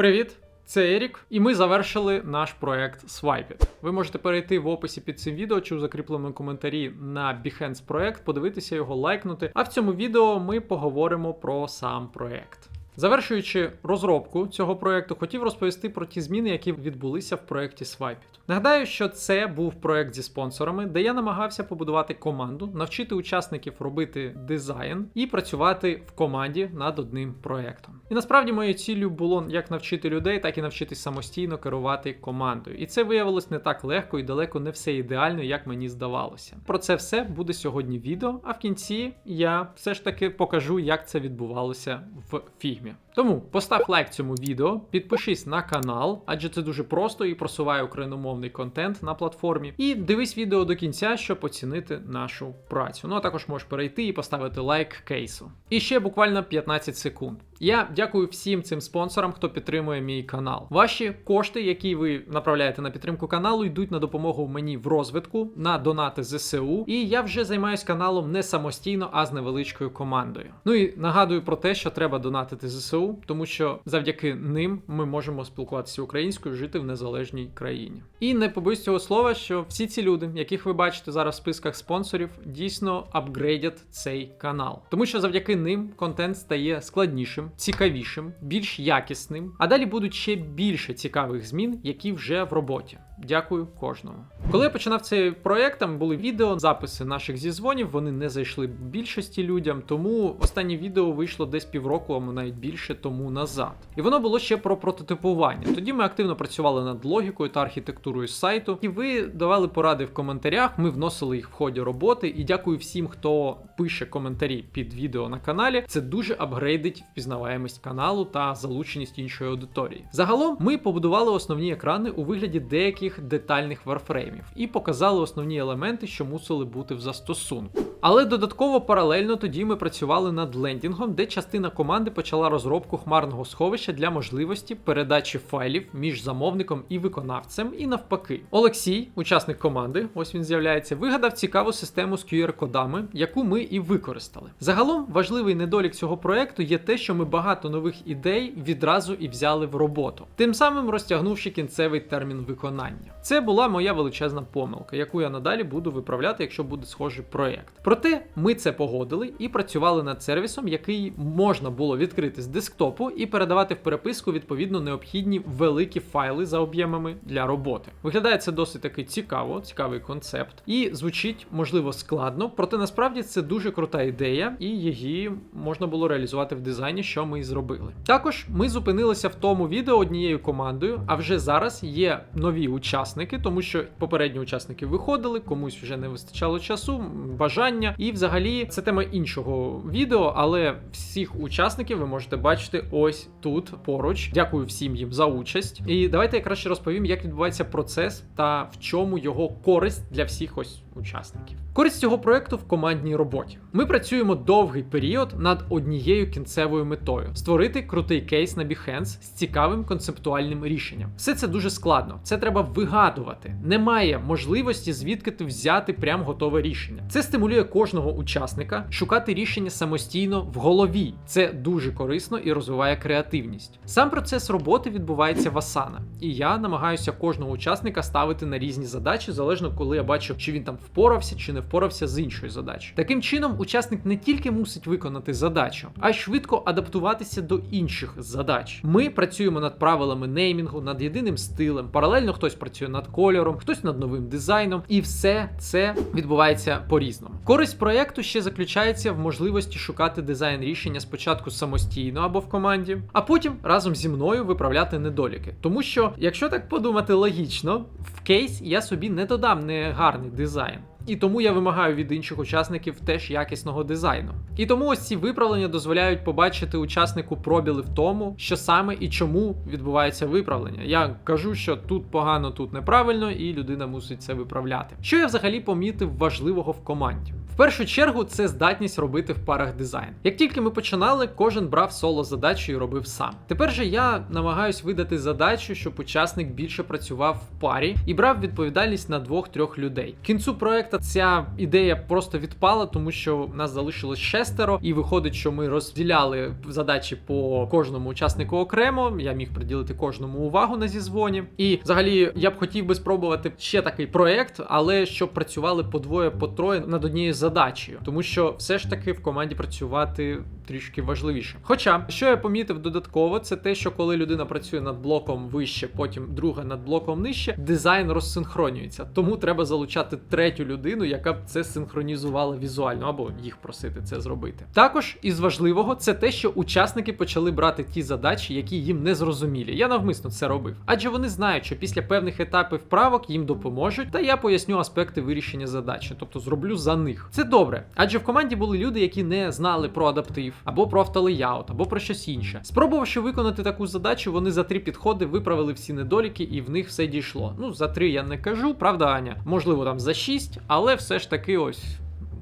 Привіт! Це Ерік, і ми завершили наш проект Swipeit. Ви можете перейти в описі під цим відео чи у закріпленому коментарі на Behance проект, подивитися його, лайкнути. А в цьому відео ми поговоримо про сам проект. Завершуючи розробку цього проекту, хотів розповісти про ті зміни, які відбулися в проєкті Swipeit. Нагадаю, що це був проект зі спонсорами, де я намагався побудувати команду, навчити учасників робити дизайн і працювати в команді над одним проектом. І насправді моєю ціллю було як навчити людей, так і навчитись самостійно керувати командою. І це виявилось не так легко і далеко не все ідеально, як мені здавалося. Про це все буде сьогодні відео, а в кінці я все ж таки покажу, як це відбувалося в фігмі. Тому постав лайк цьому відео, підпишись на канал, адже це дуже просто і просуває україномовний контент на платформі. І дивись відео до кінця, щоб оцінити нашу працю. Ну а також можеш перейти і поставити лайк кейсу. І ще буквально 15 секунд. Я дякую всім цим спонсорам, хто підтримує мій канал. Ваші кошти, які ви направляєте на підтримку каналу, йдуть на допомогу мені в розвитку, на донати ЗСУ. І я вже займаюсь каналом не самостійно, а з невеличкою командою. Ну і нагадую про те, що треба донатити ЗСУ, тому що завдяки ним ми можемо спілкуватися українською, жити в незалежній країні. І не побоюсь цього слова, що всі ці люди, яких ви бачите зараз в списках спонсорів, дійсно апгрейдять цей канал, тому що завдяки ним контент стає складнішим цікавішим, більш якісним. А далі будуть ще більше цікавих змін, які вже в роботі. Дякую кожному. Коли я починав цей проект, там були відео, записи наших зізвонів. Вони не зайшли більшості людям, тому останнє відео вийшло десь півроку, або навіть більше тому назад. І воно було ще про прототипування. Тоді ми активно працювали над логікою та архітектурою сайту. І ви давали поради в коментарях. Ми вносили їх в ході роботи. І дякую всім, хто пише коментарі під відео на каналі. Це дуже апгрейдить впізнаваємість каналу та залученість іншої аудиторії. Загалом ми побудували основні екрани у вигляді деяких детальних варфреймів і показали основні елементи, що мусили бути в застосунку. Але додатково паралельно тоді ми працювали над лендінгом, де частина команди почала розробку хмарного сховища для можливості передачі файлів між замовником і виконавцем, і навпаки. Олексій, учасник команди, ось він з'являється, вигадав цікаву систему з QR-кодами, яку ми і використали. Загалом важливий недолік цього проекту є те, що ми багато нових ідей відразу і взяли в роботу, тим самим розтягнувши кінцевий термін виконання. Це була моя величезна помилка, яку я надалі буду виправляти, якщо буде схожий проєкт. Проте ми це погодили і працювали над сервісом, який можна було відкрити з десктопу і передавати в переписку відповідно необхідні великі файли за об'ємами для роботи. Виглядає це досить таки цікаво, цікавий концепт, і звучить можливо складно, проте насправді це дуже крута ідея, і її можна було реалізувати в дизайні, що ми і зробили. Також ми зупинилися в тому відео однією командою, а вже зараз є нові учасники, тому що попередні учасники виходили, комусь вже не вистачало часу, бажання. І взагалі це тема іншого відео, але всіх учасників ви можете бачити ось тут поруч. Дякую всім їм за участь. І давайте я краще розповім, як відбувається процес та в чому його користь для всіх ось учасників. Користь цього проекту в командній роботі. Ми працюємо довгий період над однією кінцевою метою створити крутий кейс на Behance з цікавим концептуальним рішенням. Все це дуже складно. Це треба вигадувати. Немає можливості звідки ти взяти прям готове рішення. Це стимулює кожного учасника шукати рішення самостійно в голові. Це дуже корисно і розвиває креативність. Сам процес роботи відбувається в Asana, і я намагаюся кожного учасника ставити на різні задачі, залежно коли я бачу, чи він там впорався, чи не впорався з іншою задачею. Таким чином, учасник не тільки мусить виконати задачу, а й швидко адаптуватися до інших задач. Ми працюємо над правилами неймінгу, над єдиним стилем. Паралельно хтось працює над кольором, хтось над новим дизайном, і все це відбувається по-різному. Користь проєкту ще заключається в можливості шукати дизайн рішення спочатку самостійно або в команді, а потім разом зі мною виправляти недоліки. Тому що, якщо так подумати логічно, в кейс я собі не додам не гарний дизайн. І тому я вимагаю від інших учасників теж якісного дизайну. І тому ось ці виправлення дозволяють побачити учаснику пробіли в тому, що саме і чому відбувається виправлення. Я кажу, що тут погано, тут неправильно, і людина мусить це виправляти. Що я взагалі помітив важливого в команді? В першу чергу це здатність робити в парах дизайн. Як тільки ми починали, кожен брав соло задачу і робив сам. Тепер же я намагаюсь видати задачу, щоб учасник більше працював в парі і брав відповідальність на двох-трьох людей. В кінцю проекту ця ідея просто відпала, тому що в нас залишилось шестеро, і виходить, що ми розділяли задачі по кожному учаснику окремо. Я міг приділити кожному увагу на зізвоні. І взагалі я б хотів би спробувати ще такий проект, але щоб працювали по двоє, по троє над однією задачею, тому що все ж таки в команді працювати трішки важливіше. Хоча, що я помітив додатково, це те, що коли людина працює над блоком вище, потім друга над блоком нижче, дизайн розсинхронюється. Тому треба залучати третю людину, яка б це синхронізувала візуально, або їх просити це зробити. Також із важливого це те, що учасники почали брати ті задачі, які їм не зрозумілі. Я навмисно це робив. Адже вони знають, що після певних етапів правок їм допоможуть, та я поясню аспекти вирішення задачі, тобто зроблю за них. Це добре, адже в команді були люди, які не знали про адаптив, або про автолеяут, або про щось інше. Спробувавши виконати таку задачу, вони за три підходи виправили всі недоліки, і в них все дійшло. Ну, за три я не кажу, правда, Аня? Можливо, там за шість, але все ж таки ось.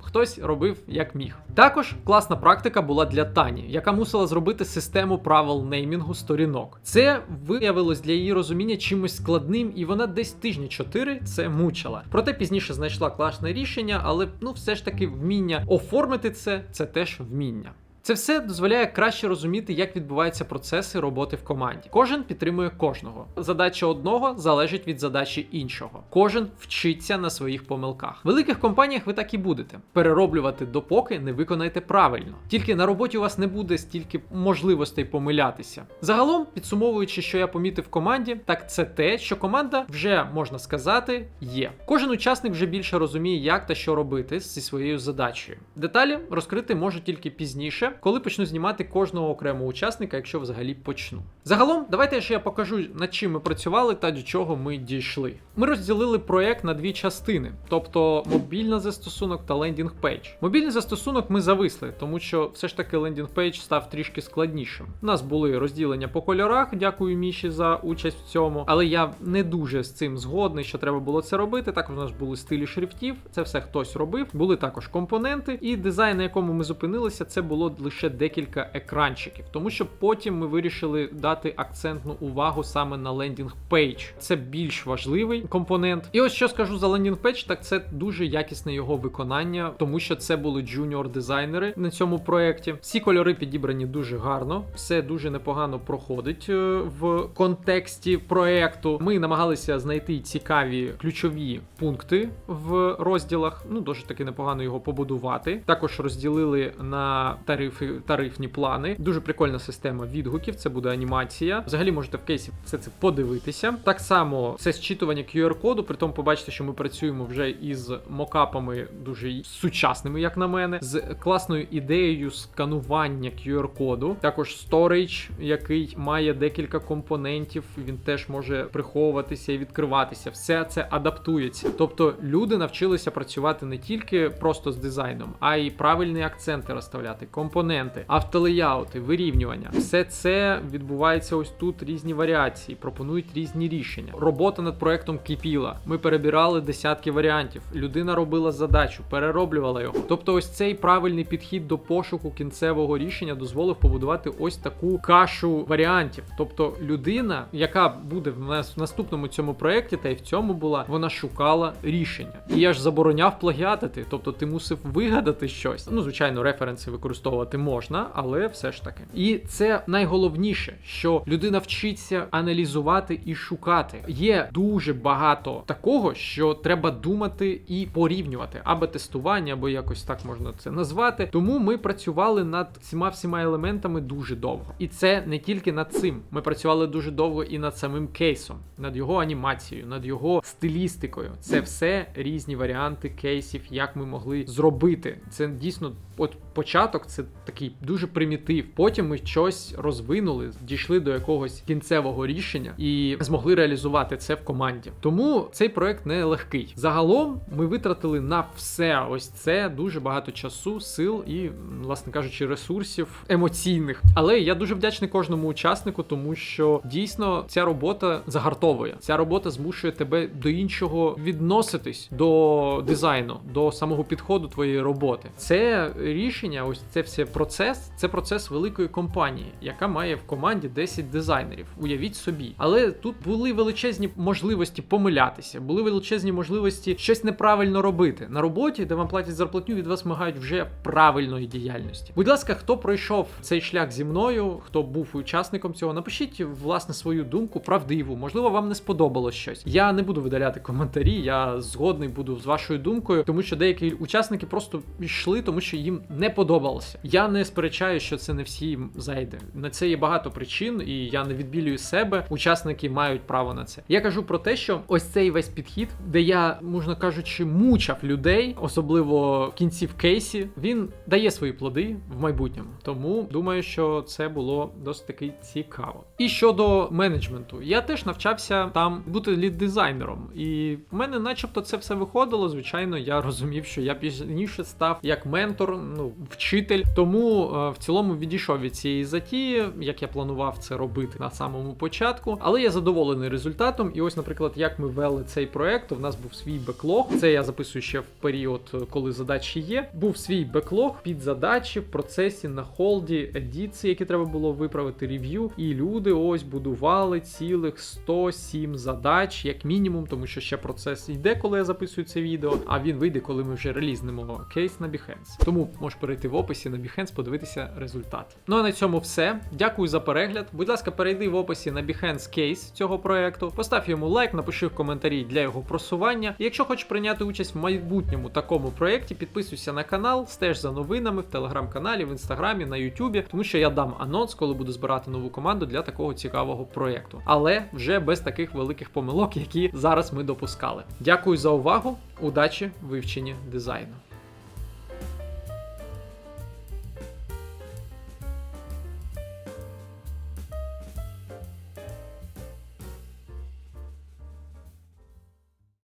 Хтось робив як міг. Також класна практика була для Тані, яка мусила зробити систему правил неймінгу сторінок. Це виявилось для її розуміння чимось складним, і вона десь тижні чотири це мучила. Проте пізніше знайшла класне рішення, але ну все ж таки вміння оформити це це теж вміння. Це все дозволяє краще розуміти, як відбуваються процеси роботи в команді. Кожен підтримує кожного. Задача одного залежить від задачі іншого. Кожен вчиться на своїх помилках. В великих компаніях ви так і будете перероблювати допоки не виконаєте правильно. Тільки на роботі у вас не буде стільки можливостей помилятися. Загалом, підсумовуючи, що я помітив в команді, так це те, що команда вже можна сказати є. Кожен учасник вже більше розуміє, як та що робити зі своєю задачею. Деталі розкрити можу тільки пізніше коли почну знімати кожного окремого учасника, якщо взагалі почну. Загалом, давайте ще я покажу, над чим ми працювали та до чого ми дійшли. Ми розділили проект на дві частини, тобто мобільний застосунок та лендінг пейдж. Мобільний застосунок ми зависли, тому що все ж таки лендінг пейдж став трішки складнішим. У нас були розділення по кольорах, дякую Міші за участь в цьому, але я не дуже з цим згодний, що треба було це робити. Також у нас були стилі шрифтів, це все хтось робив. Були також компоненти, і дизайн, на якому ми зупинилися, це було лише декілька екранчиків, тому що потім ми вирішили дати акцентну увагу саме на лендінг пейдж. Це більш важливий компонент. І ось що скажу за лендінг пейдж, так це дуже якісне його виконання, тому що це були джуніор дизайнери на цьому проєкті. Всі кольори підібрані дуже гарно, все дуже непогано проходить е, в контексті проєкту. Ми намагалися знайти цікаві ключові пункти в розділах. Ну, дуже таки непогано його побудувати. Також розділили на тарифи тарифні плани. Дуже прикольна система відгуків. Це буде анімація. Взагалі можете в кейсі все це подивитися. Так само це зчитування QR-коду, при тому побачите, що ми працюємо вже із мокапами дуже сучасними, як на мене, з класною ідеєю сканування QR-коду. Також storage, який має декілька компонентів. Він теж може приховуватися і відкриватися. Все це адаптується. Тобто люди навчилися працювати не тільки просто з дизайном, а й правильні акценти розставляти, компоненти, автолеяути, вирівнювання. Все це відбувається ось тут різні варіації, пропонують різні рішення. Робота над проектом кипіла. Ми перебирали десятки варіантів. Людина робила задачу, перероблювала його. Тобто, ось цей правильний підхід до пошуку кінцевого рішення дозволив побудувати ось таку кашу варіантів. Тобто, людина, яка буде в нас в наступному цьому проєкті, та й в цьому була, вона шукала рішення. І я ж забороняв плагіатити, тобто ти мусив вигадати щось. Ну, звичайно, референси використовувати можна, але все ж таки. І це найголовніше, що людина вчиться аналізувати і шукати. Є дуже багато такого, що треба думати і порівнювати, або тестування, або якось так можна це назвати. Тому ми працювали над цими всіма елементами дуже довго. І це не тільки над цим. Ми працювали дуже довго і над самим кейсом, над його анімацією, над його стилістикою. Це все різні варіанти кейсів, як ми могли зробити. Це дійсно, от початок, це такий дуже примітив. Потім ми щось розвинули, дійшли до якогось кінцевого рішення і змогли реалізувати це в команді. Тому цей проект не легкий. Загалом ми витратили на все ось це дуже багато часу, сил і, власне кажучи, ресурсів емоційних. Але я дуже вдячний кожному учаснику, тому що дійсно ця робота загартовує. Ця робота змушує тебе до іншого відноситись до дизайну, до самого підходу твоєї роботи. Це рішення, ось це все процес. Це процес великої компанії, яка має в команді 10 дизайнерів. Уявіть собі, але тут були величезні можливості помилятися, були величезні можливості щось неправильно робити на роботі, де вам платять зарплатню, від вас вимагають вже правильної діяльності. Будь ласка, хто пройшов цей шлях зі мною, хто був учасником цього, напишіть власне свою думку правдиву. Можливо, вам не сподобалось щось. Я не буду видаляти коментарі. Я згодний буду з вашою думкою, тому що деякі учасники просто йшли, тому що їм не подобалося. Я не сперечаю, що це не всім зайде. На це є багато причин, і я не відбілюю себе. Учасники мають право на це. Я кажу про те, що ось цей весь підхід, де я, можна кажучи, мучав людей, особливо в кінці в кейсі, він дає свої плоди в майбутньому. Тому думаю, що це було досить таки цікаво. І щодо менеджменту, я теж навчався там бути лід-дизайнером, і в мене, начебто, це все виходило. Звичайно, я розумів, що я пізніше став як ментор, ну вчитель. Тому е, в цілому відійшов від цієї затії, як я планував це робити на самому початку. Але я задоволений результатом. І ось, наприклад, як ми вели цей проект, у нас був свій беклог. Це я записую ще в період, коли задачі є. Був свій беклог під задачі в процесі на холді, едіції, які треба було виправити рев'ю. І люди ось будували цілих 107 задач, як мінімум, тому що ще процес йде, коли я записую це відео. А він вийде, коли ми вже релізнемо кейс на Behance. Тому можеш перейти в описі на Behance, подивитися результат. Ну а на цьому все. Дякую за перегляд. Будь ласка, перейди в описі на Behance кейс цього проекту. Постав йому лайк, напиши в коментарі для його просування. І якщо хочеш прийняти участь в майбутньому такому проєкті, підписуйся на канал, стеж за новинами в телеграм-каналі, в інстаграмі, на Ютубі, тому що я дам анонс, коли буду збирати нову команду для такого цікавого проєкту. Але вже без таких великих помилок, які зараз ми допускали. Дякую за увагу, удачі вивченні дизайну.